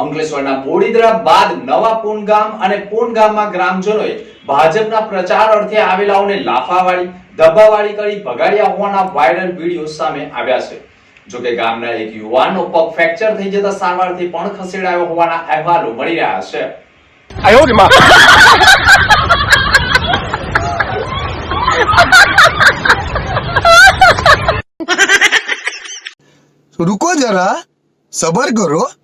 અંકલેશ્વરના બોડીદરા બાદ નવા પૂનગામ અને પૂન ગામમાં ગ્રામજનોએ ભાજપના પ્રચાર અર્થે આવેલાઓને લાફાવાળી દબાવાળી કરી ભગાડ્યા હોવાના વાયરલ વીડિયો સામે આવ્યા છે. જોકે ગામના એક યુવાનનો પગ ફ્રેક્ચર થઈ જતા સારવારથી પણ ખસેડાયો હોવાના અહેવાલો મળી રહ્યા છે. રૂકો જરા સબર કરો.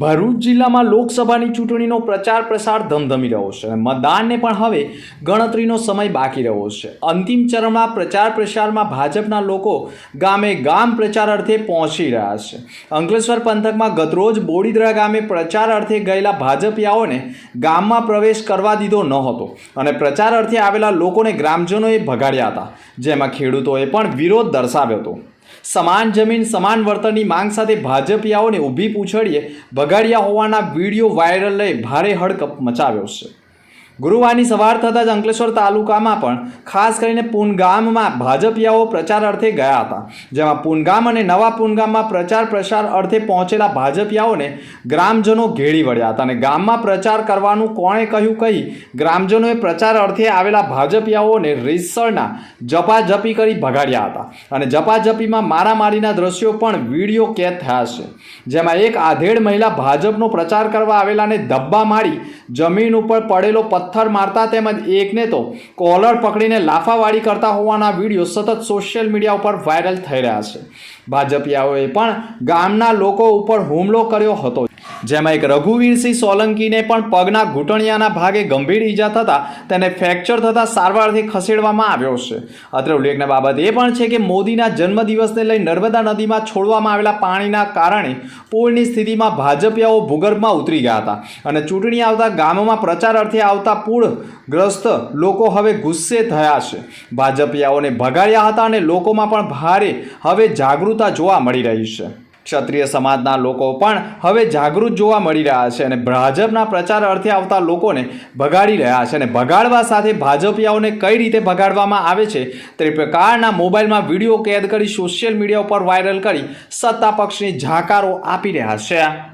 ભરૂચ જિલ્લામાં લોકસભાની ચૂંટણીનો પ્રચાર પ્રસાર ધમધમી રહ્યો છે મતદાનને પણ હવે ગણતરીનો સમય બાકી રહ્યો છે. અંતિમ ચરણમાં પ્રચાર પ્રસારમાં ભાજપના લોકો ગામે ગામ પ્રચાર અર્થે પહોંચી રહ્યા છે. અંકલેશ્વર પંથકમાં ગતરોજ બોડીદરા ગામે પ્રચાર અર્થે ગયેલા ભાજપિયાઓને ગામમાં પ્રવેશ કરવા દીધો ન હતો અને પ્રચાર અર્થે આવેલા લોકોને ગ્રામજનોએ ભગાડ્યા હતા. જેમાં ખેડૂતોએ પણ વિરોધ દર્શાવ્યો હતો. સમાન જમીન, સમાન વળતરની માંગ સાથે ભાજપિયાઓને ઊભી પૂંછડીએ ભગાડ્યા હોવાના વીડિયો વાયરલ લઈ ભારે હડકંપ મચાવ્યો છે. ગુરુવારની સવાર થતાં જ અંકલેશ્વર તાલુકામાં પણ ખાસ કરીને પૂનગામમાં ભાજપિયાઓ પ્રચાર અર્થે ગયા હતા, જેમાં પૂનગામ અને નવા પૂનગામમાં પ્રચાર પ્રસાર અર્થે પહોંચેલા ભાજપિયાઓને ગ્રામજનો ઘેરી વળ્યા હતા અને ગામમાં પ્રચાર કરવાનું કોણે કહ્યું કહી ગ્રામજનોએ પ્રચાર અર્થે આવેલા ભાજપિયાઓને રીસરના જપાજપી કરી ભગાડ્યા હતા અને જપાજપીમાં મારામારીના દ્રશ્યો પણ વીડિયો કેદ થયા છે, જેમાં એક આધેડ મહિલા ભાજપનો પ્રચાર કરવા આવેલાને ધબ્બા મારી જમીન ઉપર પડેલો પથ્થર મારતા તેમજ એકને તો કોલર પકડીને લાફાવાળી કરતા હોવાના વીડિયો સતત સોશિયલ મીડિયા ઉપર વાયરલ થઈ રહ્યા છે. ભાજપિયાઓએ પણ ગામના લોકો ઉપર હુમલો કર્યો હતો. જેમાં એક રઘુવીરસિંહ સોલંકીને પણ પગના ઘૂંટણિયાના ભાગે ગંભીર ઈજા થતાં તેને ફ્રેક્ચર થતાં સારવારથી ખસેડવામાં આવ્યો છે. અત્રે ઉલ્લેખના બાબત એ પણ છે કે મોદીના જન્મદિવસને લઈ નર્મદા નદીમાં છોડવામાં આવેલા પાણીના કારણે પૂરની સ્થિતિમાં ભાજપિયાઓ ભૂગર્ભમાં ઉતરી ગયા હતા અને ચૂંટણી આવતા ગામમાં પ્રચાર અર્થે આવતા પૂરગ્રસ્ત લોકો હવે ગુસ્સે થયા છે. ભાજપિયાઓને ભગાડ્યા હતા અને લોકોમાં પણ ભારે હવે જાગૃતતા જોવા મળી રહી છે. ક્ષત્રિય સમાજના લોકો પણ હવે જાગૃત જોવા મળી રહ્યા છે અને ભાજપના પ્રચાર અર્થે આવતા લોકોને ભગાડી રહ્યા છે અને ભગાડવા સાથે ભાજપિયાઓને કઈ રીતે ભગાડવામાં આવે છે તે પ્રકારના મોબાઈલમાં વીડિયો કેદ કરી સોશિયલ મીડિયા ઉપર વાયરલ કરી સત્તા પક્ષની જાકારો આપી રહ્યા છે.